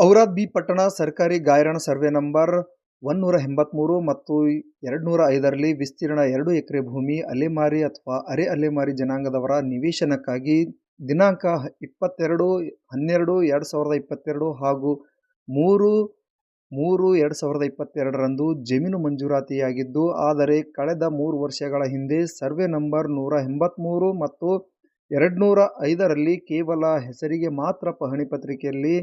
Aurad B ಪಟ್ಟಣ ಸರ್ಕಾರಿ ಗಾಯರಣ survey number ಒಂನ್ನೂರ ಎಂಬತ್ತ್ಮೂರು ಮತ್ತು ಎರಡುನೂರ ಐದರಲ್ಲಿ ವಿಸ್ತೀರ್ಣ ಎರಡು ಎಕರೆ ಭೂಮಿ ಅಲೆಮಾರಿ ಅಥವಾ ಅರೆ ಅಲೆಮಾರಿ ಜನಾಂಗದವರ ನಿವೇಶನಕ್ಕಾಗಿ ದಿನಾಂಕ ಇಪ್ಪತ್ತೆರಡು, ಹನ್ನೆರಡು, ಎರಡು ಸಾವಿರದ ಇಪ್ಪತ್ತೆರಡು ಹಾಗೂ ಮೂರು ಮೂರು, ಎರಡು ಸಾವಿರದ ಇಪ್ಪತ್ತೆರಡರಂದು ಜಮೀನು ಮಂಜೂರಾತಿಯಾಗಿದ್ದು, ಆದರೆ ಕಳೆದ ಮೂರು ವರ್ಷಗಳ ಹಿಂದೆ ಸರ್ವೆ ನಂಬರ್ ನೂರ ಎಂಬತ್ತ್ಮೂರು ಮತ್ತು ಎರಡುನೂರ ಐದರಲ್ಲಿ ಕೇವಲ ಹೆಸರಿಗೆ ಮಾತ್ರ ಪಹಣಿ ಪತ್ರಿಕೆಯಲ್ಲಿ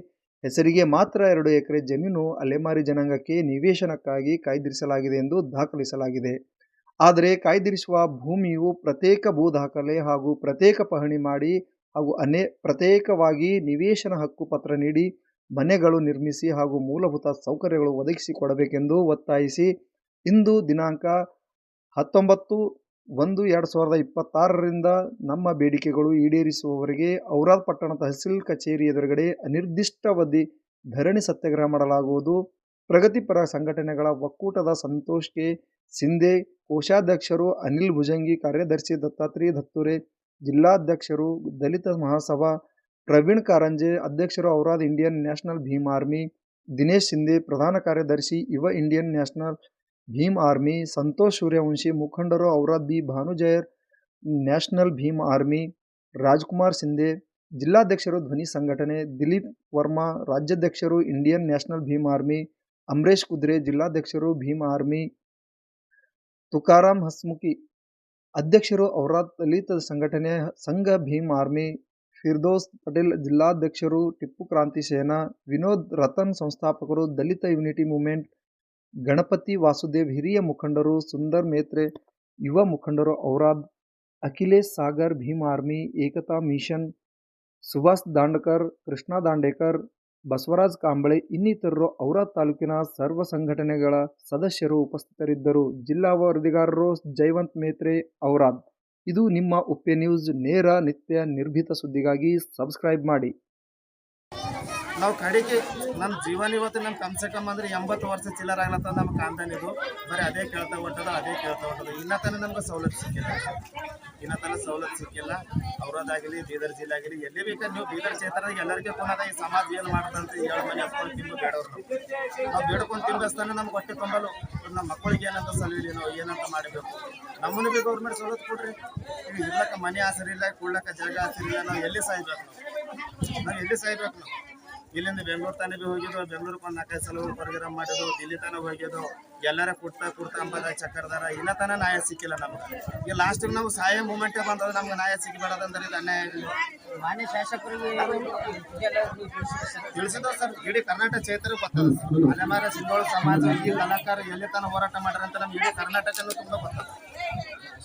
ಹೆಸರಿಗೆ ಮಾತ್ರ ಎರಡು ಎಕರೆ ಜಮೀನು ಅಲೆಮಾರಿ ಜನಾಂಗಕ್ಕೆ ನಿವೇಶನಕ್ಕಾಗಿ ಕಾಯ್ದಿರಿಸಲಾಗಿದೆ ಎಂದು ದಾಖಲಿಸಲಾಗಿದೆ. ಆದರೆ ಕಾಯ್ದಿರಿಸುವ ಭೂಮಿಯು ಪ್ರತ್ಯೇಕ ಭೂ ದಾಖಲೆ ಹಾಗೂ ಪ್ರತ್ಯೇಕ ಪಹಣಿ ಮಾಡಿ ಹಾಗೂ ಅನೇ, ಪ್ರತ್ಯೇಕವಾಗಿ ನಿವೇಶನ ಹಕ್ಕು ಪತ್ರ ನೀಡಿ ಮನೆಗಳು ನಿರ್ಮಿಸಿ ಹಾಗೂ ಮೂಲಭೂತ ಸೌಕರ್ಯಗಳು ಒದಗಿಸಿಕೊಡಬೇಕೆಂದು ಒತ್ತಾಯಿಸಿ ಇಂದು ದಿನಾಂಕ ಹತ್ತೊಂಬತ್ತು ಒಂದು ಎರಡು ಸಾವಿರದ ಇಪ್ಪತ್ತಾರರಿಂದ ನಮ್ಮ ಬೇಡಿಕೆಗಳು ಈಡೇರಿಸುವವರೆಗೆ ಔರಾದ್ ಪಟ್ಟಣ ತಹಸೀಲ್ ಕಚೇರಿ ಎದುರುಗಡೆ ಅನಿರ್ದಿಷ್ಟಾವಧಿ ಧರಣಿ ಸತ್ಯಾಗ್ರಹ ಮಾಡಲಾಗುವುದು. ಪ್ರಗತಿಪರ ಸಂಘಟನೆಗಳ ಒಕ್ಕೂಟದ ಸಂತೋಷ್ ಕೆ ಸಿಂಧೆ ಕೋಶಾಧ್ಯಕ್ಷರು ಅನಿಲ್ ಭುಜಂಗಿ, ಕಾರ್ಯದರ್ಶಿ ದತ್ತಾತ್ರೇಯ ದತ್ತುರೆ ಜಿಲ್ಲಾಧ್ಯಕ್ಷರು ದಲಿತ ಮಹಾಸಭಾ ಪ್ರವೀಣ್ ಕಾರಂಜೆ, ಅಧ್ಯಕ್ಷರು Aurad Indian national Bhim army Dinesh Sindhe, ಪ್ರಧಾನ ಕಾರ್ಯದರ್ಶಿ ಯುವ Indian national Bhim army Santosh Suryavanshi ಮುಖಂಡರು Aurad B ಭಾನುಜಯರ್ national Bhim army Rajkumar Sindhe ಜಿಲ್ಲಾಧ್ಯಕ್ಷರು ಧ್ವನಿ ಸಂಘಟನೆ ದಿಲೀಪ್ ವರ್ಮಾ ರಾಜ್ಯಾಧ್ಯಕ್ಷರು Indian national Bhim army Amaresh Kudre ಜಿಲ್ಲಾಧ್ಯಕ್ಷರು Bhim army Tukaram Hasmukhi ಅಧ್ಯಕ್ಷರು ಔರಾದ್ ದಲಿತ ಸಂಘಟನೆ ಸಂಘ ಭೀಮ್ ಆರ್ಮಿ ಫಿರ್ದೋಸ್ ಪಟೇಲ್ ಜಿಲ್ಲಾಧ್ಯಕ್ಷರು ಟಿಪ್ಪು ಕ್ರಾಂತಿ ಸೇನಾ ವಿನೋದ್ ರತನ್ ಸಂಸ್ಥಾಪಕರು ದಲಿತ ಯುನಿಟಿ ಮೂವ್ಮೆಂಟ್ ಗಣಪತಿ ವಾಸುದೇವ್ ಹಿರಿಯ ಮುಖಂಡರು, ಸುಂದರ್ ಮೇತ್ರೆ ಯುವ ಮುಖಂಡರು, ಔರಾದ್ ಅಖಿಲೇಶ್ ಸಾಗರ್, ಭೀಮ್ ಆರ್ಮಿ, ಏಕತಾ ಮಿಷನ್, ಸುಭಾಷ್ ದಾಂಡಕರ್, ಕೃಷ್ಣ ದಾಂಡೇಕರ್, ಬಸವರಾಜ್ ಕಾಂಬಳೆ ಇನ್ನಿತರರು ಔರಾದ್ ತಾಲೂಕಿನ ಸರ್ವ ಸಂಘಟನೆಗಳ ಸದಸ್ಯರು ಉಪಸ್ಥಿತರಿದ್ದರು. ಜಿಲ್ಲಾ ವರದಿಗಾರರು ಜಯವಂತ್ ಮೇತ್ರೆ, ಔರಾದ್. ಇದು ನಿಮ್ಮ ಉಪ್ಪೆ ನ್ಯೂಸ್. ನೇರ ನಿತ್ಯ ನಿರ್ಭೀತ ಸುದ್ದಿಗಾಗಿ ಸಬ್ಸ್ಕ್ರೈಬ್ ಮಾಡಿ. ನಾವು ಕಡೆಗೆ ನಮ್ಮ ಜೀವನ ಇವತ್ತು ನಮ್ಮ ಕಮ್ಸೆ ಕಮ್ ಅಂದ್ರೆ ಎಂಬತ್ತು ವರ್ಷ ಚಿಲ್ಲರ್ ಆಗ್ಲತ್ತ ನಮ್ಮ ಕಾಂತಾನಿದು ಬರೀ ಅದೇ ಕೇಳ್ತಾ ಹೊಟ್ಟದ ಅದೇ ಕೇಳ್ತಾ ಹೊಟ್ಟದ ಇನ್ನ ತನಕ ನಮ್ಗೆ ಸವಲತ್ತು ಸಿಕ್ಕಿಲ್ಲ. ಇನ್ನ ತನಕ ಸವಲತ್ತು ಸಿಕ್ಕಿಲ್ಲ. ಅವರದಾಗಲಿ ಬೀದರ್ ಜಿಲ್ಲೆ ಆಗಲಿ ಎಲ್ಲಿ ಬೇಕಾದ್ರೆ ನೀವು ಬೀದರ್ ಕ್ಷೇತ್ರದಾಗ ಎಲ್ಲರಿಗೆ ಪುನಃ ಈ ಸಮಾಜ ಏನು ಮಾಡ್ತಂತ ಏಳು ಮನೆ ಹತ್ಕೊಂಡು ತಿಂದು ಬೇಡವ್ರು ನಾವು. ನಾವು ಬೇಡ್ಕೊಂಡು ತಿಂದಸ್ತಾನೆ ನಮ್ಗೆ ಹೊಟ್ಟೆ ತುಂಬಲು. ನಮ್ಮ ಮಕ್ಕಳಿಗೆ ಏನಂತ ಸಲಹೆ ನಾವು ಏನಂತ ಮಾಡಬೇಕು. ನಮ್ಮನ್ನು ಬಿ ಗೌರ್ಮೆಂಟ್ ಸವಲತ್ತು ಕೊಡ್ರಿ. ಈಗ ಇರ್ಲಕ್ಕ ಮನೆ ಆಸರಿ ಇಲ್ಲ ಕುಡ್ಲಕ್ಕ ಜಾಗ ಆಸರಿ ಇಲ್ಲ, ನಾವು ಎಲ್ಲಿ ಸಾಯ್ಬೇಕು ನಾವು? ನಾವು ಎಲ್ಲಿ ಸಾಯ್ಬೇಕು ನಾವು? ಇಲ್ಲಿಂದ ಬೆಂಗಳೂರು ತಾನೇ ಭೀ ಹೋಗಿದ್ದು ಬೆಂಗಳೂರಿಗೆ ಒಂದು ನಾಲ್ಕೈದು ಸಲ ಹೋಗಿ ಪ್ರೋಗ್ರಾಮ್ ಮಾಡಿದ್ದು ದಿಲ್ಲಿ ತಾನೇ ಹೋಗಿದ್ದು ಎಲ್ಲರ ಕುಟ್ಟ ಕುರ್ತ ಅಂಬದ ಚಕ್ಕರ್ದಾರ ಇಲ್ಲ ತನ ನ್ಯಾಯ ಸಿಕ್ಕಿಲ್ಲ ನಮಗೆ. ಈಗ ಲಾಸ್ಟ್ ನಾವು ಸಹಾಯ ಮೂಮೆಂಟೇ ಬಂದ್ರೆ ನಮ್ಗೆ ನ್ಯಾಯ ಸಿಕ್ಕಿಬೇಡದಂದ್ರೆ ಇದು ಅನ್ಯಾಯ. ಮಾನ್ಯ ಶಾಸಕರಿಗೆ ತಿಳಿಸಿದ್ರು ಸರ್ ಇಡೀ ಕರ್ನಾಟಕ ಚೈತ್ರ ಬರ್ತದೆ ಅಲೆಮಾರ ಸಿಂಗೋಳ ಸಮಾಜ ಈ ಕಲಾಕಾರ ಎಲ್ಲಿ ತನ ಹೋರಾಟ ಮಾಡ್ಯಾರ ಅಂತ ನಮ್ಗೆ ಇಡೀ ಕರ್ನಾಟಕನೂ ತುಂಬ ಬರ್ತದೆ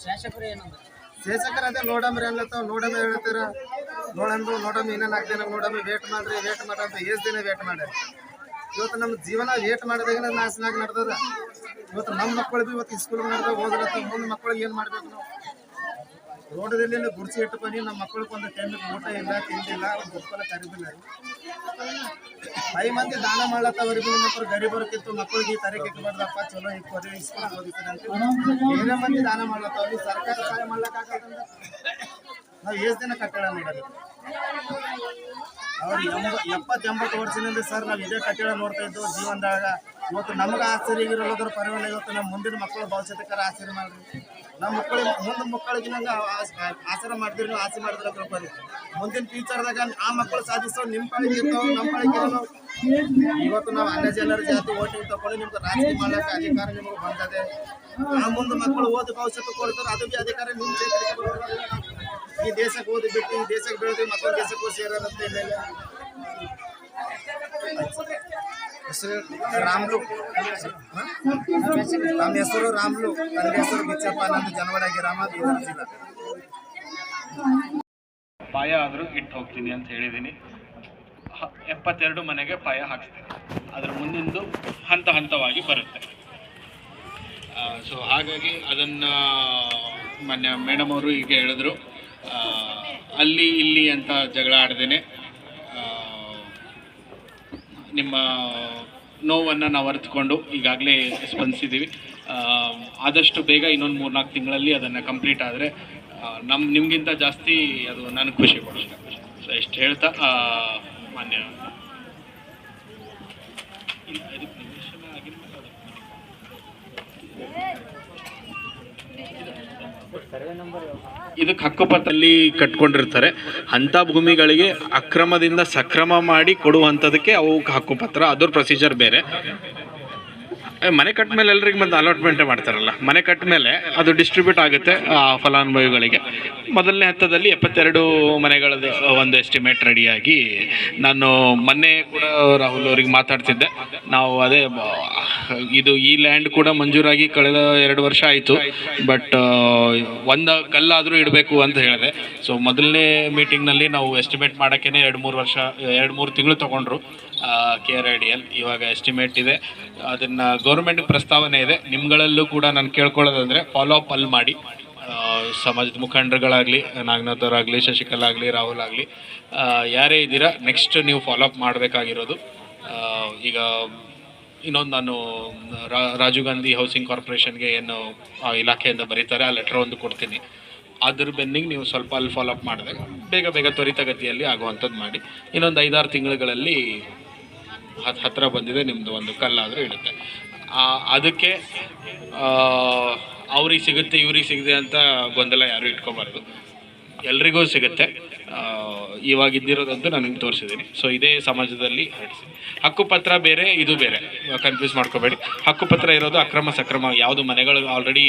ಶಾಸಕರು ಏನಂದ್ರೆ? ಶಾಸಕರ ಅದೇ ನೋಡಮ್ರಿ ಅನ್ಲತ್ತಾವ ನೋಡಮ್ಮ ಹೇಳ್ತೀರ? ನೋಡಂದು ನೋಡಮ್ಮ ಇನ್ನೇನು ಆಗ್ತೇನೆ ನೋಡಮ್ಮ ವೇಟ್ ಮಾಡ್ರಿ ವೇಟ್ ಮಾಡ್ರಿ ಅಂತ ಎಷ್ಟು ದಿನ ವೇಟ್ ಮಾಡ್ಯಾರ ಇವತ್ತು ನಮ್ಮ ಜೀವನ ವೇಟ್ ಮಾಡಿದಾಗ ನಾಶನಾಗಿ ನಡ್ದದ. ಇವತ್ತು ನಮ್ಮ ಮಕ್ಕಳು ಬಿ ಇವತ್ತು ಸ್ಕೂಲ್ ನಡೆದಾಗ ಹೋದ್ರತ್ತ ಮುಂದೆ ಮಕ್ಕಳಿಗೆ ಏನು ಮಾಡ್ಬೇಕು ನಾವು? ರೋಡದಲ್ಲಿ ಇಟ್ಟು ಬನ್ನಿ ನಮ್ಮ ಮಕ್ಕಳಿಗೆ ಒಂದು ಟೈಮಿಗೆ ಊಟ ಇಲ್ಲ ತಿಂಡಿಲ್ಲ ಒಂದು ಗೊತ್ತಲ್ಲ ಕರಿಬಿಲ್ಲ ಐ ಮಂದಿ ದಾನ ಮಾಡ್ಲತ್ತವ್ರಿಗೆ ನಿಮ್ಮ ಮಕ್ಕಳು ಗರೀಬರಕ್ಕಿತ್ತು ಮಕ್ಕಳಿಗೆ ಈ ತರಕ್ಕೆ ಇಟ್ಬಾರ್ದಪ್ಪ ಚಲೋ ಇಟ್ಕೊರಿ ಇಸ್ಕೊಂಡು ಹೋಗಿದ್ದೀನಿ ಅಂತ ಏನೇ ಮಂದಿ ದಾನ ಮಾಡ್ಲತ್ತವ್ರಿ ಸರ್ಕಾರ ಸಹಾಯ ಮಾಡ್ಲಕ್ಕಾಗ ನಾವು ಎಷ್ಟು ದಿನ ಕಟ್ಟಡ ನೋಡೋದು ಅವ್ರು ಎಂಬ ಎಪ್ಪತ್ತೆಂಬತ್ತು ವರ್ಷದಿಂದ ಸರ್, ನಾವು ಇದೇ ಕಟ್ಟಡ ನೋಡ್ತಾ ಇದ್ದು ಜೀವನದಾಗ. ಇವತ್ತು ನಮಗೆ ಆಶ್ಚರ್ಯ ಇರೋದ್ರ ಪರವಾಗಿಲ್ಲ ಇವತ್ತು ನಮ್ಮ ಮುಂದಿನ ಮಕ್ಕಳು ಭವಿಷ್ಯತ್ತರ ಆಶ್ಚರ್ಯ ಮಾಡ್ರಿ ನಮ್ಮ ಮಕ್ಕಳಿಗೆ ಮುಂದೆ ಮಕ್ಕಳಿಗೆ ನಂಗೆ ಆಸರ ಮಾಡಿದ್ರಿ ಆಸೆ ಮಾಡಿದ್ರೆ ತಿಳ್ಕೊಳ್ಳಿ ಮುಂದಿನ ಫ್ಯೂಚರ್ದಾಗ ಆ ಮಕ್ಕಳು ಸಾಧಿಸೋ ನಿಮ್ಮ ಪಾಳಿಗೆ ಇರ್ತಾವ ನಮ್ಮ ಪಾಳಿಗೆ ಇವತ್ತು ನಾವು ಅನ್ನ ಜನರ ಜಾತಿ ಓಟಿಂಗ್ ತಗೊಂಡು ನಿಮ್ಗೆ ರಾಜಕೀಯ ಮಾಡಕ್ಕೆ ಅಧಿಕಾರ ನಿಮಗೆ ಬಂದದೆ ಆ ಮುಂದೆ ಮಕ್ಕಳು ಓದಿ ಭವಿಷ್ಯಕ್ಕೆ ಕೊಡ್ತಾರೆ, ಅದು ಬಿ ಅಧಿಕಾರ ನಿಮ್ಮ. ಈ ದೇಶಕ್ಕೆ ಓದಿ ಬಿಟ್ಟು, ಈ ದೇಶಕ್ಕೆ ಬೆಳೆದು ಮತ್ತೊಂದು ದೇಶಕ್ಕೂ ಸೇರೋದಂತ ಇಲ್ಲ. ಹೆಸರು ರಾಮ್ಲು? ನಮ್ಮ ಹೆಸರು ರಾಮ್ಲು ನನ್ನ ಹೆಸರು ಬಿಚ್ಚಪ್ಪ, ನಂದು ಜನವಾಡಿಯಾಗಿ ರಾಮ ಪಾಯ ಆದರೂ ಇಟ್ಟು ಹೋಗ್ತೀನಿ ಅಂತ ಹೇಳಿದ್ದೀನಿ. ಎಪ್ಪತ್ತೆರಡು ಮನೆಗೆ ಪಾಯ ಹಾಕ್ತೀನಿ ಅದರ ಮುಂದಿಂದು ಹಂತ ಹಂತವಾಗಿ ಬರುತ್ತೆ. ಸೊ ಹಾಗಾಗಿ ಅದನ್ನು ಮೊನ್ನೆ ಮೇಡಮ್ ಅವರು ಈಗ ಹೇಳಿದ್ರು. ಅಲ್ಲಿ ಇಲ್ಲಿ ಅಂತ ಜಗಳ ಆಡ್ದೇನೆ. ನಿಮ್ಮ ನೋವನ್ನು ನಾವು ಅರಿತುಕೊಂಡು ಈಗಾಗಲೇ ಸ್ಪಂದಿಸಿದ್ದೀವಿ. ಆದಷ್ಟು ಬೇಗ ಇನ್ನೊಂದು ಮೂರ್ನಾಲ್ಕು ತಿಂಗಳಲ್ಲಿ ಅದನ್ನು ಕಂಪ್ಲೀಟ್ ಆದರೆ ನಮ್ಮ ನಿಮಗಿಂತ ಜಾಸ್ತಿ ಅದು ನನಗೆ ಖುಷಿ ಪಡುತ್ತೆ ಸೊ ಇಷ್ಟು ಹೇಳ್ತಾ ಮಾನ್ಯ. ಇದಕ್ಕೆ ಹಕ್ಕುಪತ್ರದಲ್ಲಿ ಕಟ್ಕೊಂಡಿರ್ತಾರೆ. ಅಂಥ ಭೂಮಿಗಳಿಗೆ ಅಕ್ರಮದಿಂದ ಸಕ್ರಮ ಮಾಡಿ ಕೊಡುವಂಥದಕ್ಕೆ ಅವು ಹಕ್ಕುಪತ್ರ ಅದ್ರ ಪ್ರೊಸೀಜರ್ ಬೇರೆ. ಮನೆ ಕಟ್ಟ ಮೇಲೆ ಎಲ್ರಿಗೆ ಮತ್ತೆ ಅಲಾಟ್ಮೆಂಟ್ ಮಾಡ್ತಾರಲ್ಲ. ಮನೆ ಕಟ್ಟ ಮೇಲೆ ಅದು ಡಿಸ್ಟ್ರಿಬ್ಯೂಟ್ ಆಗುತ್ತೆ, ಆ, ಫಲಾನುಭವಿಗಳಿಗೆ. ಮೊದಲನೇ ಹಂತದಲ್ಲಿ ಎಪ್ಪತ್ತೆರಡು ಮನೆಗಳದ್ದು ಒಂದು ಎಸ್ಟಿಮೇಟ್ ರೆಡಿಯಾಗಿ ನಾನು ಮೊನ್ನೆ ಕೂಡ ರಾಹುಲ್ ಅವರಿಗೆ ಮಾತಾಡ್ತಿದ್ದೆ. ನಾವು ಅದೇ ಇದು ಈ ಲ್ಯಾಂಡ್ ಕೂಡ ಮಂಜೂರಾಗಿ ಕಳೆದ ಎರಡು ವರ್ಷ ಆಯಿತು. ಬಟ್ ಒಂದು ಕಲ್ಲಾದರೂ ಇಡಬೇಕು ಅಂತ ಹೇಳಿದೆ. ಸೊ ಮೊದಲನೇ ಮೀಟಿಂಗ್ನಲ್ಲಿ ನಾವು ಎಸ್ಟಿಮೇಟ್ ಮಾಡೋಕ್ಕೇ ಎರಡು ಮೂರು ವರ್ಷ, ಎರಡು ಮೂರು ತಿಂಗಳು ತೊಗೊಂಡ್ರು. K R I D L ಇವಾಗ ಎಸ್ಟಿಮೇಟ್ ಇದೆ. ಅದನ್ನು ಗೌರ್ಮೆಂಟ್ ಪ್ರಸ್ತಾವನೆ ಇದೆ. ನಿಮ್ಗಳಲ್ಲೂ ಕೂಡ ನಾನು ಕೇಳ್ಕೊಳ್ಳೋದಂದರೆ ಫಾಲೋ ಅಪ್ ಅಲ್ಲಿ ಮಾಡಿ. ಸಮಾಜದ ಮುಖಂಡರುಗಳಾಗಲಿ ನಾಗನಾಥವ್ರಾಗಲಿ ಶಶಿಕಲಾ ಆಗಲಿ, ರಾಹುಲ್ ಆಗಲಿ ಯಾರೇ ಇದ್ದೀರಾ ನೆಕ್ಸ್ಟ್ ನೀವು ಫಾಲೋ ಅಪ್ ಮಾಡಬೇಕಾಗಿರೋದು. ಈಗ ಇನ್ನೊಂದು ನಾನು ರಾಜೀವ್ ಗಾಂಧಿ ಹೌಸಿಂಗ್ ಕಾರ್ಪೊರೇಷನ್ಗೆ ಏನು ಇಲಾಖೆಯಿಂದ ಬರೀತಾರೆ, ಆ ಲೆಟ್ರ್ ಒಂದು ಕೊಡ್ತೀನಿ. ಅದ್ರ ಬೆನ್ನಿಗೆ ನೀವು ಸ್ವಲ್ಪ ಅಲ್ಲಿ ಫಾಲೋ ಅಪ್ ಮಾಡಿದಾಗ ಬೇಗ ಬೇಗ ತ್ವರಿತಗತಿಯಲ್ಲಿ ಆಗುವಂಥದ್ದು ಮಾಡಿ. ಇನ್ನೊಂದು ಐದಾರು ತಿಂಗಳುಗಳಲ್ಲಿ ಹತ್ತಿರ ಬಂದಿದೆ ನಿಮ್ಮದು ಒಂದು ಕಲ್ಲಾದರೂ ಇಡುತ್ತೆ ಅದಕ್ಕೆ ಅವ್ರಿಗೆ ಸಿಗುತ್ತೆ, ಇವ್ರಿಗೆ ಸಿಗದೆ ಅಂತ ಗೊಂದಲ ಯಾರೂ ಇಟ್ಕೋಬಾರ್ದು. ಎಲ್ರಿಗೂ ಸಿಗುತ್ತೆ. ಇವಾಗ ಇದ್ದಿರೋದಂತೂ ನಾನು ನಿಮ್ಗೆ ತೋರಿಸಿದ್ದೀನಿ. ಸೊ ಇದೇ ಸಮಾಜದಲ್ಲಿ ಹರಡಿಸಿ ಹಕ್ಕುಪತ್ರ ಬೇರೆ, ಇದು ಬೇರೆ. ಕನ್ಫ್ಯೂಸ್ ಮಾಡ್ಕೋಬೇಡಿ. ಹಕ್ಕುಪತ್ರ ಇರೋದು ಅಕ್ರಮ ಸಕ್ರಮ. ಯಾವುದು ಮನೆಗಳು ಆಲ್ರೆಡಿ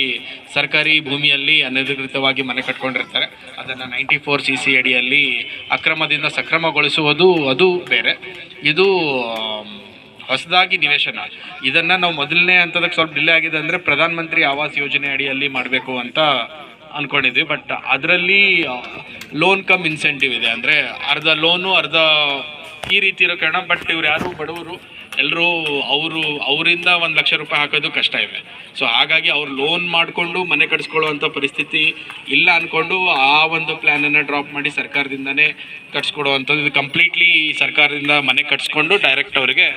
ಸರ್ಕಾರಿ ಭೂಮಿಯಲ್ಲಿ ಅನಧಿಕೃತವಾಗಿ ಮನೆ ಕಟ್ಕೊಂಡಿರ್ತಾರೆ. ಅದನ್ನು ನೈಂಟಿ ಫೋರ್ ಸಿ ಸಿ ಅಡಿಯಲ್ಲಿ ಅಕ್ರಮದಿಂದ ಸಕ್ರಮಗೊಳಿಸುವುದು ಅದು ಬೇರೆ. ಇದು ಹೊಸದಾಗಿ ನಿವೇಶನ. ಇದನ್ನು ನಾವು ಮೊದಲನೇ ಹಂತದಕ್ಕೆ ಸ್ವಲ್ಪ ಡಿಲೇ ಆಗಿದೆ ಅಂದರೆ ಪ್ರಧಾನ ಮಂತ್ರಿ ಆವಾಸ್ ಯೋಜನೆ ಅಡಿಯಲ್ಲಿ ಮಾಡಬೇಕು ಅಂತ ಅಂದ್ಕೊಂಡಿದ್ವಿ ಬಟ್ ಅದರಲ್ಲಿ ಲೋನ್ ಕಮ್ ಇನ್ಸೆಂಟಿವ್ ಇದೆ. ಅಂದರೆ ಅರ್ಧ ಲೋನು ಅರ್ಧ ಈ ರೀತಿ ಇರೋ ಕಾರಣ ಬಟ್ ಇವ್ರು ಯಾರು ಬಡವರು ಎಲ್ಲರೂ ಅವರು, ಅವರಿಂದ ಒಂದು ಲಕ್ಷ ರೂಪಾಯಿ ಹಾಕೋದು ಕಷ್ಟ ಇದೆ. ಸೊ ಹಾಗಾಗಿ ಅವ್ರು ಲೋನ್ ಮಾಡಿಕೊಂಡು ಮನೆ ಕಟ್ಸ್ಕೊಳ್ಳುವಂಥ ಪರಿಸ್ಥಿತಿ ಇಲ್ಲ ಅಂದ್ಕೊಂಡು ಆ ಒಂದು ಪ್ಲ್ಯಾನನ್ನು ಡ್ರಾಪ್ ಮಾಡಿ ಸರ್ಕಾರದಿಂದನೇ ಕಟ್ಸ್ಕೊಡುವಂಥದ್ದು. ಇದು ಕಂಪ್ಲೀಟ್ಲಿ ಸರ್ಕಾರದಿಂದ ಮನೆ ಕಟ್ಸ್ಕೊಂಡು ಡೈರೆಕ್ಟ್ ಅವರಿಗೆ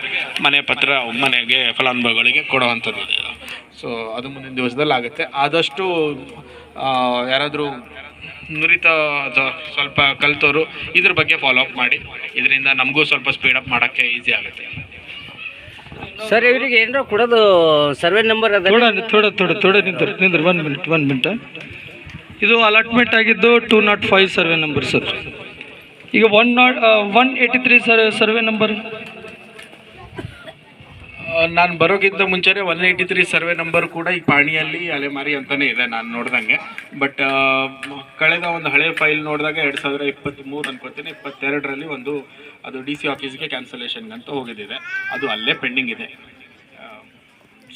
ಮನೆ ಪತ್ರ, ಮನೆಗೆ ಫಲಾನುಭವಿಗಳಿಗೆ ಕೊಡುವಂಥದ್ದು ಸೊ ಅದು ಮುಂದಿನ ದಿವಸದಲ್ಲಿ ಆಗುತ್ತೆ. ಆದಷ್ಟು ಯಾರಾದರೂ ನುರಿತ ಸ್ವಲ್ಪ ಕಲಿತವರು ಇದ್ರ ಬಗ್ಗೆ ಫಾಲೋ ಅಪ್ ಮಾಡಿ. ಇದರಿಂದ ನಮಗೂ ಸ್ವಲ್ಪ ಸ್ಪೀಡ್ ಅಪ್ ಮಾಡೋಕ್ಕೆ ಈಸಿ ಆಗುತ್ತೆ. ಸರ್ ಇವರಿಗೆ ಏನಾರ ಕೊಡೋದು ಸರ್ವೆ ನಂಬರ್ ಅದ ಥೋಡ ಥೋಡ ಥೋಡ ಥೋಡ ನಿಂತು ನಿಂದ್ರು ಮಿನಿಟ್ ಒನ್ ಮಿನಿಟ್ ಇದು ಅಲಾಟ್ಮೆಂಟ್ ಆಗಿದ್ದು two naught five survey number sir ಈಗ one naught one eighty three sir survey number ನಾನು ಬರೋಕ್ಕಿಂತ ಮುಂಚೆನೆ one eighty three survey number ಕೂಡ ಈ ಪಾಣಿಯಲ್ಲಿ ಅಲೆಮಾರಿ ಅಂತಲೇ ಇದೆ ನಾನು ನೋಡ್ದಂಗೆ. ಬಟ್ ಕಳೆದ ಒಂದು ಹಳೆ ಫೈಲ್ ನೋಡಿದಾಗ ಎರಡು ಸಾವಿರ ಇಪ್ಪತ್ತ್ಮೂರು ಅನ್ಕೋತೀನಿ. ಇಪ್ಪತ್ತೆರಡರಲ್ಲಿ ಒಂದು ಅದು ಡಿ ಸಿ ಆಫೀಸ್ಗೆ ಕ್ಯಾನ್ಸಲೇಷನ್ಗೆ ಅಂತ ಹೋಗಿದ್ದಿದೆ. ಅದು ಅಲ್ಲೇ ಪೆಂಡಿಂಗ್ ಇದೆ.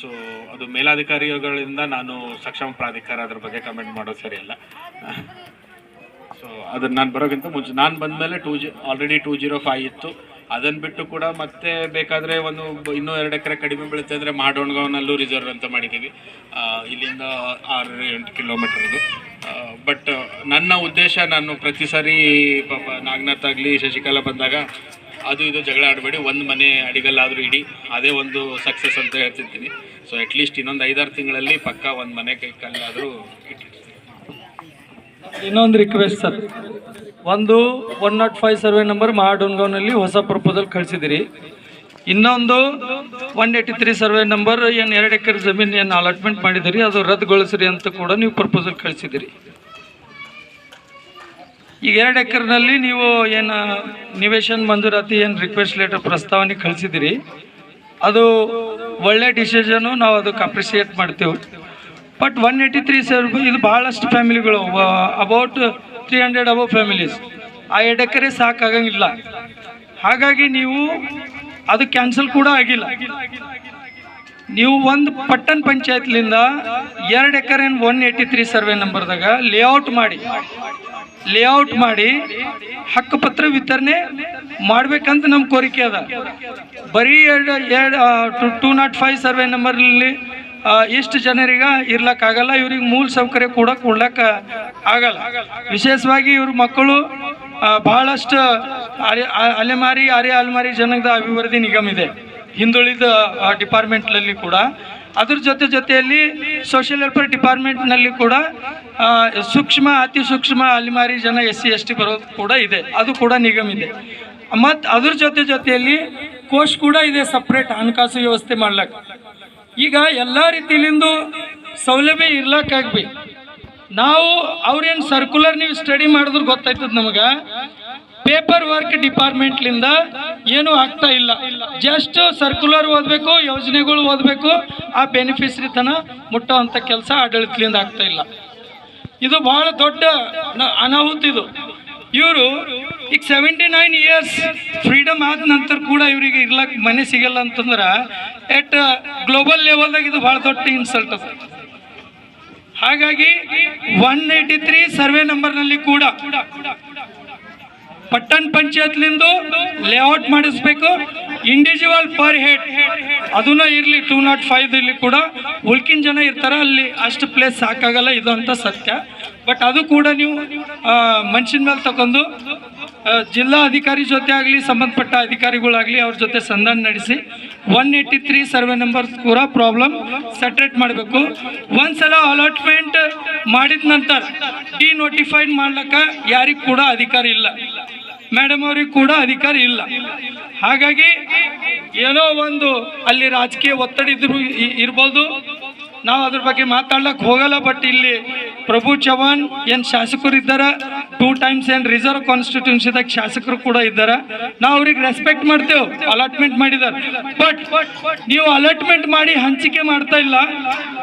ಸೊ ಅದು ಮೇಲಾಧಿಕಾರಿಗಳಿಂದ ನಾನು ಸಕ್ಷಮ ಪ್ರಾಧಿಕಾರ ಅದ್ರ ಬಗ್ಗೆ ಕಮೆಂಟ್ ಮಾಡೋದು ಸರಿಯಲ್ಲ. ಸೊ ಅದನ್ನು ನಾನು ಬರೋಕ್ಕಿಂತ ಮುಂಚೆ, ನಾನು ಬಂದಮೇಲೆ two G already two zero five ಇತ್ತು. ಅದನ್ನು ಬಿಟ್ಟು ಕೂಡ ಮತ್ತೆ ಬೇಕಾದರೆ ಒಂದು ಇನ್ನೂ ಎರಡು ಎಕರೆ ಕಡಿಮೆ ಬೀಳುತ್ತೆ ಅಂದರೆ ಮಾಡೋಣ್ಗಾವ್ನಲ್ಲೂ ರಿಸರ್ವ್ ಅಂತ ಮಾಡಿದ್ದೀವಿ. ಆ, ಇಲ್ಲಿಂದ ಆರು ಎಂಟು ಕಿಲೋಮೀಟರ್ದು ಬಟ್ ನನ್ನ ಉದ್ದೇಶ ನಾನು ಪ್ರತಿ ಸಾರಿ ಪಾಪ ನಾಗನಾಥ್ ಆಗಲಿ ಶಶಿಕಲಾ ಬಂದಾಗ ಅದು ಇದು ಜಗಳ ಆಡಬೇಡಿ ಒಂದು ಮನೆ ಅಡಿಗಲ್ಲಾದರೂ ಇಡಿ ಅದೇ ಒಂದು ಸಕ್ಸಸ್ ಅಂತ ಹೇಳ್ತಿರ್ತೀನಿ. ಸೊ ಅಟ್ಲೀಸ್ಟ್ ಇನ್ನೊಂದು ಐದಾರು ತಿಂಗಳಲ್ಲಿ ಪಕ್ಕ ಒಂದು ಮನೆ ಕೈ ಕಲ್ಲಾದರೂ ಇಟ್ಟಿರ್ತೀನಿ ಇನ್ನೊಂದು ರಿಕ್ವೆಸ್ಟ್ ಸರ್. ಒಂದು one naught five survey number ಮಹಾಡೋನ್ಗಾವ್ನಲ್ಲಿ ಹೊಸ ಪ್ರಪೋಸಲ್ ಕಳಿಸಿದಿರಿ ಇನ್ನೊಂದು one eighty three survey number ಏನು ಎರಡು ಎಕರೆ ಜಮೀನು ಏನು ಅಲಾಟ್ಮೆಂಟ್ ಮಾಡಿದಿರಿ ಅದು ರದ್ದುಗೊಳಿಸ್ರಿ ಅಂತ ಕೂಡ ನೀವು ಪ್ರಪೋಸಲ್ ಕಳಿಸಿದಿರಿ ಈಗ ಎರಡು ಎಕರೆನಲ್ಲಿ ನೀವು ಏನು ನಿವೇಶನ್ ಮಂಜೂರಾತಿ ಏನು ರಿಕ್ವೆಸ್ಟ್ ಲೆಟರ್ ಪ್ರಸ್ತಾವನೆ ಕಳಿಸಿದಿರಿ ಅದು ಒಳ್ಳೆ ಡಿಸಿಷನು ನಾವು ಅದಕ್ಕೆ ಅಪ್ರಿಷಿಯೇಟ್ ಮಾಡ್ತೇವೆ. But one eighty three sir ಇದು ಭಾಳಷ್ಟು ಫ್ಯಾಮಿಲಿಗಳು about three hundred above families ಆ ಎರಡು ಎಕರೆ ಸಾಕಾಗಂಗಿಲ್ಲ. ಹಾಗಾಗಿ ನೀವು ಅದು ಕ್ಯಾನ್ಸಲ್ ಕೂಡ ಆಗಿಲ್ಲ. ನೀವು ಒಂದು ಪಟ್ಟಣ ಪಂಚಾಯತ್ಲಿಂದ ಎರಡು ಎಕರೆ ಒನ್ ಏಯ್ಟಿ ತ್ರೀ ಸರ್ವೆ ನಂಬರ್ದಾಗ ಲೇಔಟ್ ಮಾಡಿ. ಲೇಔಟ್ ಮಾಡಿ ಹಕ್ಕುಪತ್ರ ವಿತರಣೆ ಮಾಡಬೇಕಂತ ನಮ್ಮ ಕೋರಿಕೆ ಅದ. ಬರೀ ಎರಡು ಎರಡು ಟು ನಾಟ್ ಫೈವ್ ಸರ್ವೆ ನಂಬರ್ಲಿ ಇಷ್ಟು ಜನರಿಗೆ ಇರ್ಲಕ್ಕಾಗಲ್ಲ, ಇವ್ರಿಗೆ ಮೂಲ ಸೌಕರ್ಯ ಕೂಡ ಕೊಡ್ಲಕ್ಕ ಆಗಲ್ಲ. ವಿಶೇಷವಾಗಿ ಇವ್ರ ಮಕ್ಕಳು ಬಹಳಷ್ಟು ಅರೆ ಅಲೆಮಾರಿ ಅರೆ ಅಲೆಮಾರಿ ಜನದ ಅಭಿವೃದ್ಧಿ ನಿಗಮ ಇದೆ. ಹಿಂದುಳಿದ ಡಿಪಾರ್ಟ್ಮೆಂಟ್ನಲ್ಲಿ ಕೂಡ. ಅದ್ರ ಜೊತೆ ಜೊತೆಯಲ್ಲಿ ಸೋಷಿಯಲ್ ವೆಲ್ಫೇರ್ ಡಿಪಾರ್ಟ್ಮೆಂಟ್ನಲ್ಲಿ ಕೂಡ ಸೂಕ್ಷ್ಮ, ಅತಿ ಸೂಕ್ಷ್ಮ ಅಲೆಮಾರಿ ಜನ ಎಸ್ ಸಿ ಎಸ್ ಟಿ ಬರೋದು ಕೂಡ ಇದೆ. ಅದು ಕೂಡ ನಿಗಮ ಇದೆ. ಮತ್ತು ಅದ್ರ ಜೊತೆ ಜೊತೆಯಲ್ಲಿ ಕೋಶ್ ಕೂಡ ಇದೆ ಸಪ್ರೇಟ್ ಹಣಕಾಸು ವ್ಯವಸ್ಥೆ ಮಾಡ್ಲಕ್ಕ. ಈಗ ಎಲ್ಲ ರೀತಿಯಿಂದ ಸೌಲಭ್ಯ ಇರ್ಲಕ್ಕಾಗ್ಬಿ ನಾವು ಅವ್ರೇನು ಸರ್ಕುಲರ್ ನೀವು ಸ್ಟಡಿ ಮಾಡಿದ್ರೆ ಗೊತ್ತಾಯ್ತದ ನಮಗೆ. ಪೇಪರ್ ವರ್ಕ್ ಡಿಪಾರ್ಟ್ಮೆಂಟ್ಲಿಂದ ಏನೂ ಆಗ್ತಾ ಇಲ್ಲ. ಜಸ್ಟ್ ಸರ್ಕುಲರ್ ಓದಬೇಕು, ಯೋಜನೆಗಳು ಓದಬೇಕು, ಆ ಬೆನಿಫಿಷರಿ ತನ ಮುಟ್ಟೋ ಅಂಥ ಕೆಲಸ ಆಡಳಿತದಿಂದ ಆಗ್ತಾ ಇಲ್ಲ. ಇದು ಬಹಳ ದೊಡ್ಡ ಅನಾಹುತ ಇದು. ಇವರು ಈಗ ಸೆವೆಂಟಿ ನೈನ್ ಇಯರ್ಸ್ ಫ್ರೀಡಮ್ ಆದ ನಂತರ ಕೂಡ ಇವರಿಗೆ ಇರ್ಲಕ್ಕೆ ಮನೆ ಸಿಗಲ್ಲ ಅಂತಂದ್ರೆ ಎಟ್ ಗ್ಲೋಬಲ್ ಲೆವೆಲ್ದಾಗ ಇದು ಭಾಳ ದೊಡ್ಡ ಇನ್ಸಲ್ಟ್ ಅದ. ಹಾಗಾಗಿ ಒನ್ ಏಯ್ಟಿ ತ್ರೀ ಸರ್ವೆ ನಂಬರ್ನಲ್ಲಿ ಕೂಡ ಪಟ್ಟಣ ಪಂಚಾಯತ್ಲಿಂದು ಲೇಔಟ್ ಮಾಡಿಸ್ಬೇಕು ಇಂಡಿವಿಜುವಲ್ ಪರ್ ಹೆಡ್ ಅದನ್ನ ಇರಲಿ ಟೂ ನಾಟ್ ಫೈವ್ ಇಲ್ಲಿ ಕೂಡ, ಉಳ್ಕಿನ ಜನ ಇರ್ತಾರೆ, ಅಲ್ಲಿ ಅಷ್ಟು ಪ್ಲೇಸ್ ಸಾಕಾಗಲ್ಲ, ಇದು ಅಂತ ಸತ್ಯ. ಬಟ್ ಅದು ಕೂಡ ನೀವು ಮನುಷ್ಯನ ಮೇಲೆ ತಗೊಂಡು ಜಿಲ್ಲಾ ಅಧಿಕಾರಿ ಜೊತೆ ಆಗಲಿ, ಸಂಬಂಧಪಟ್ಟ ಅಧಿಕಾರಿಗಳಾಗಲಿ ಅವ್ರ ಜೊತೆ ಸಂಧಾನ ನಡೆಸಿ one eighty three survey number ಕೂಡ ಪ್ರಾಬ್ಲಮ್ ಸೆಟ್ರೇಟ್ ಮಾಡಬೇಕು. ಒಂದ್ಸಲ ಅಲಾಟ್ಮೆಂಟ್ ಮಾಡಿದ ನಂತರ ಡಿ ನೋಟಿಫೈಡ್ ಮಾಡ್ಲಿಕ್ಕೆ ಯಾರಿಗೂ ಕೂಡ ಅಧಿಕಾರ ಇಲ್ಲ. ಮೇಡಮ್ ಅವ್ರಿಗೆ ಕೂಡ ಅಧಿಕಾರ ಇಲ್ಲ. ಹಾಗಾಗಿ, ಏನೋ ಒಂದು ಅಲ್ಲಿ ರಾಜಕೀಯ ಒತ್ತಡ ಇದ್ರು ಇರ್ಬೋದು. ನಾವು ಅದ್ರ ಬಗ್ಗೆ ಮಾತಾಡ್ಲಕ್ಕೆ ಹೋಗಲ್ಲ ಬಟ್ ಇಲ್ಲಿ ಪ್ರಭು ಚವ್ಹಾಣ್ ಏನು ಶಾಸಕರು ಇದ್ದಾರೆ ಟೂ ಟೈಮ್ಸ್ ಏನು ರಿಸರ್ವ್ ಕಾನ್ಸ್ಟಿಟ್ಯೂನ್ಸಿದಾಗ ಶಾಸಕರು ಕೂಡ ಇದ್ದಾರೆ. ನಾವು ಅವ್ರಿಗೆ ರೆಸ್ಪೆಕ್ಟ್ ಮಾಡ್ತೇವೆ ಅಲಾಟ್ಮೆಂಟ್ ಮಾಡಿದಾರ. ಬಟ್ ನೀವು ಅಲಾಟ್ಮೆಂಟ್ ಮಾಡಿ ಹಂಚಿಕೆ ಮಾಡ್ತಾ ಇಲ್ಲ,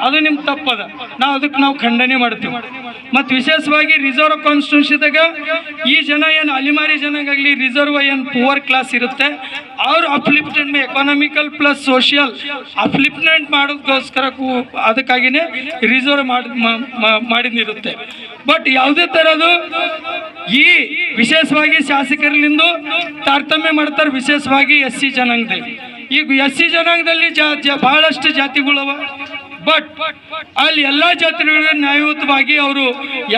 ಅದು ನಿಮ್ಗೆ ತಪ್ಪದ. ನಾವು ಅದಕ್ಕೆ ನಾವು ಖಂಡನೆ ಮಾಡ್ತೀವಿ. ಮತ್ತು ವಿಶೇಷವಾಗಿ ರಿಸರ್ವ್ ಕಾನ್ಸ್ಟಿಟ್ಯೂನ್ಸಿದಾಗ ಈ ಜನ ಏನು ಅಲಿಮಾರಿ ಜನಗಾಗಲಿ ರಿಸರ್ವ್ ಏನು ಪುವರ್ ಕ್ಲಾಸ್ ಇರುತ್ತೆ ಅವ್ರು upliftment economical plus social upliftment ಮಾಡೋದಕ್ಕೋಸ್ಕರ ಅದಕ್ಕಾಗಿನೇ ರಿಸರ್ವ್ ಮಾಡಿ ಮಾಡಿದಿರುತ್ತೆ ಬಟ್ ಯಾವುದೇ ಥರದ್ದು ಈ ವಿಶೇಷವಾಗಿ ಶಾಸಕರಲ್ಲಿಂದ ತಾರತಮ್ಯ ಮಾಡ್ತಾರೆ ವಿಶೇಷವಾಗಿ ಎಸ್ ಸಿ ಜನಾಂಗದಲ್ಲಿ. ಈಗ ಎಸ್ ಸಿ ಜನಾಂಗದಲ್ಲಿ ಜಾ, ಜ, ಬಹಳಷ್ಟು ಜಾತಿಗಳವ. ಬಟ್ ಅಲ್ಲಿ ಎಲ್ಲ ಜಾತ್ರೆಗಳಿಗೆ ನ್ಯಾಯಯುತವಾಗಿ ಅವರು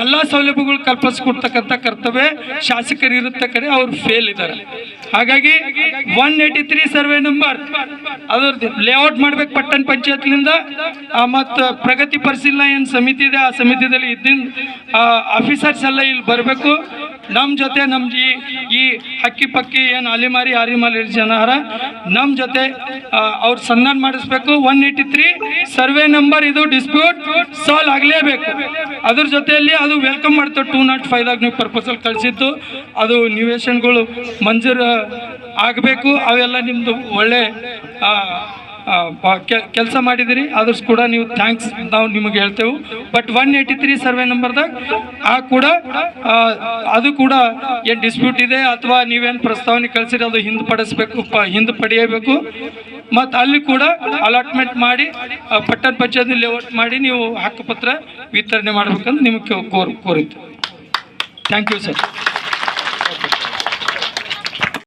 ಎಲ್ಲ ಸೌಲಭ್ಯಗಳು ಕಲ್ಪಿಸ್ಕೊಡ್ತಕ್ಕಂಥ ಕರ್ತವ್ಯ ಶಾಸಕರು ಇರುತ್ತೆ ಕಡೆ ಅವ್ರು ಫೇಲ್ ಇದ್ದಾರೆ ಹಾಗಾಗಿ one eighty three survey number ಅದ್ರದ್ದು ಲೇಔಟ್ ಮಾಡ್ಬೇಕು ಪಟ್ಟಣ ಪಂಚಾಯತ್ಲಿಂದ. ಮತ್ತು ಪ್ರಗತಿ ಪರಿಶೀಲನಾ ಏನು ಸಮಿತಿ ಇದೆ, ಆ ಸಮಿತಿದಲ್ಲಿ ಇದ್ದಿನ ಆಫೀಸರ್ಸ್ ಎಲ್ಲ ಇಲ್ಲಿ ಬರಬೇಕು. ನಮ್ಮ ಜೊತೆ ನಮ್ಮ ಈ ಈ ಹಕ್ಕಿ ಪಕ್ಕಿ ಏನು ಅಲಿಮಾರಿ ಆರಿಮಾರಿ ಜನ ಅರ ನಮ್ಮ ಜೊತೆ ಅವ್ರು ಸಂಧಾನ ಮಾಡಿಸ್ಬೇಕು. One eighty three survey number ಇದು ಡಿಸ್ಪ್ಯೂಟ್ ಸಾಲ್ವ್ ಆಗಲೇಬೇಕು. ಅದ್ರ ಜೊತೆಯಲ್ಲಿ ಅದು ವೆಲ್ಕಮ್ ಮಾಡ್ತೇವೆ ಟೂ ನಾಟ್ ಫೈವ್ದಾಗ ನೀವು ಪರ್ಪಸಲ್ ಕಳಿಸಿದ್ದು. ಅದು ನಿವೇಶನಗಳು ಮಂಜೂರು ಆಗಬೇಕು. ಅವೆಲ್ಲ ನಿಮ್ಮದು ಒಳ್ಳೆ ಕೆಲಸ ಮಾಡಿದಿರಿ. ಅದ್ರಸ್ ಕೂಡ ನೀವು ಥ್ಯಾಂಕ್ಸ್ ನಾವು ನಿಮಗೆ ಹೇಳ್ತೇವೆ. But one eighty three survey ನಂಬರ್ದಾಗ, ಆ ಕೂಡ ಅದು ಕೂಡ ಏನು ಡಿಸ್ಪ್ಯೂಟ್ ಇದೆ ಅಥವಾ ನೀವೇನು ಪ್ರಸ್ತಾವನೆ ಕಳಿಸಿರಿ, ಅದು ಹಿಂದೆ ಪಡಿಸ್ಬೇಕು ಹಿಂದೆ ಪಡೆಯಬೇಕು. ಮತ್ತು ಅಲ್ಲಿ ಕೂಡ ಅಲಾಟ್ಮೆಂಟ್ ಮಾಡಿ ಪಟ್ಟಣ ಪಂಚಾಯತ್ ಲೇಔಟ್ ಮಾಡಿ ನೀವು ಹಕ್ಕುಪತ್ರ ವಿತರಣೆ ಮಾಡಬೇಕಂತ ನಿಮಗೆ ಕೋರ್ ಕೋರಿತ್ತು ಥ್ಯಾಂಕ್ ಯು ಸರ್